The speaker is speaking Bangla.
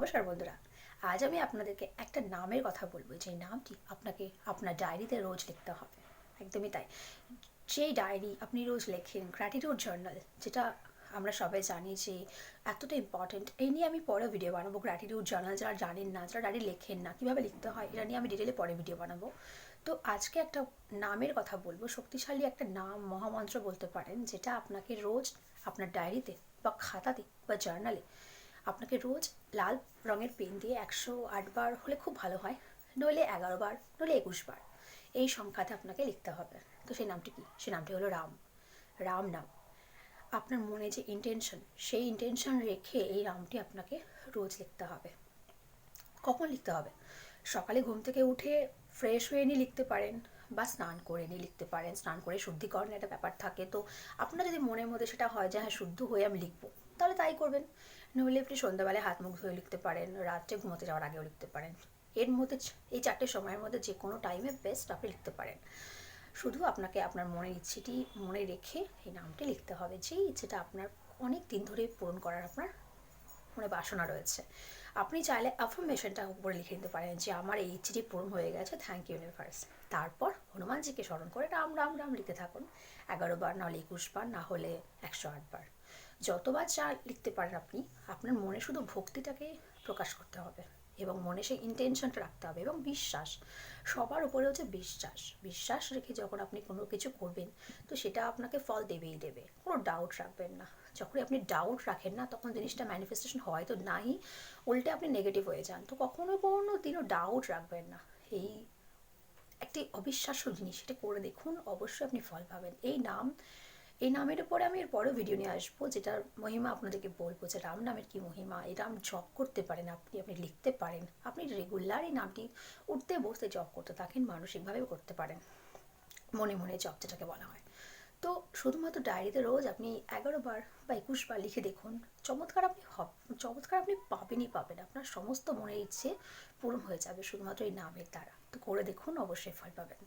নমস্কার বন্ধুরা। আজ আমি আপনাদেরকে একটা নামের কথা বলব, যে নামটি আপনাকে আপনার ডায়েরিতে রোজ লিখতে হবে। একদমই তাই। যেই ডায়েরি আপনি রোজ লেখেন গ্র্যাটিটিউড জার্নাল যেটা আমরা সবাই জানি যে এতটা ইম্পর্টেন্ট এই নিয়ে আমি পরে ভিডিও বানাবো। গ্র্যাটিটিউড জার্নাল যারা জানেন না, যারা ডায়েরি লেখেন না, কীভাবে লিখতে হয়, এটা নিয়ে আমি ডিটেলে পরে ভিডিও বানাবো। তো আজকে একটা নামের কথা বলব, শক্তিশালী একটা নাম, মহামন্ত্র বলতে পারেন, যেটা আপনাকে রোজ আপনার ডায়েরিতে বা খাতাতে বা জার্নালে আপনাকে রোজ লাল রঙের পেন দিয়ে একশো আটবার হলে খুব ভালো হয়, নইলে এগারো বার, নইলে একুশ বার। এই সংখ্যাতে আপনাকে লিখতে হবে। তো সেই নামটি কি? সেই নামটি হলো রাম। রাম নাম। আপনার মনে যে ইন্টেনশন সেই ইন্টেনশন রেখে এই রামটি আপনাকে রোজ লিখতে হবে। কখন লিখতে হবে? সকালে ঘুম থেকে উঠে ফ্রেশ হয়ে নিয়ে লিখতে পারেন। বা স্নান করে নিয়ে লিখতে পারেন, স্নান করে শুদ্ধিকরণের একটা ব্যাপার থাকে। তো আপনার যদি মনের মধ্যে সেটা হয় যে হ্যাঁ শুদ্ধ হয়ে আমি লিখব, তাহলে তাই করবেন। নইলে আপনি সন্ধ্যাবেলায় হাত মুখ ধুয়ে লিখতে পারেন, রাত্রে ঘুমোতে যাওয়ার আগেও লিখতে পারেন। এর মধ্যে এই চারটে সময়ের মধ্যে যে কোনো টাইমে বেস্ট আপনি লিখতে পারেন। শুধু আপনাকে আপনার মনের ইচ্ছেটি মনে রেখে এই নামটি লিখতে হবে। যেই ইচ্ছেটা আপনার অনেক দিন ধরে পূরণ করার আপনার মনে বাসনা রয়েছে। আপনি চাইলে অ্যাফার্মেশনটা উপরে লিখে নিতে পারেন যে, আমার এই ইচ্ছেটি পূরণ হয়ে গেছে থ্যাংক ইউ ইউনিভার্স তারপর হনুমানজিকে স্মরণ করে রাম রাম রাম লিখতে থাকুন। এগারো বার নাহলে একুশ বার, না হলে একশো আট বার। যতবার চা লিখতে পারেন আপনি, আপনার মনে শুধু ভক্তিটাকে প্রকাশ করতে হবে। এবং মনে সেই ইন্টেনশনটা রাখতে হবে এবং বিশ্বাস। সবার উপরে হচ্ছে বিশ্বাস। বিশ্বাস রেখে যখন আপনি কোনো কিছু করবেন, তো সেটা আপনাকে ফল দেবেই দেবে। কোনো ডাউট রাখবেন না। যখনই আপনি ডাউট রাখেন না, তখন জিনিসটা ম্যানিফেস্টেশন হয় তো নাই উল্টে আপনি নেগেটিভ হয়ে যান। তো কখনো কোনো দিনও ডাউট রাখবেন না। এই একটি অবিশ্বাস্য জিনিস, সেটা করে দেখুন, অবশ্যই আপনি ফল পাবেন। এই নাম এই নামের উপরে আমি এর পরেও ভিডিও নিয়ে আসব, যেটার মহিমা আপনাদেরকে বলব যে রাম নামের কি মহিমা, এই নাম জপ করতে পারেন আপনি আপনি লিখতে পারেন, আপনি রেগুলার এই নামটি উঠতে বসতে জপ করতে থাকেন, মানসিকভাবেও করতে পারেন, মনে মনে জপ যেটাকে বলা হয়। তো শুধুমাত্র ডায়েরিতে রোজ আপনি এগারো বার বা একুশ বার লিখে দেখুন, চমৎকার আপনি চমৎকার আপনি পাবেনই পাবেন, আপনার সমস্ত মনের ইচ্ছে পূরণ হয়ে যাবে শুধুমাত্র এই নামের দ্বারা। তো করে দেখুন, অবশ্যই ফল পাবেন।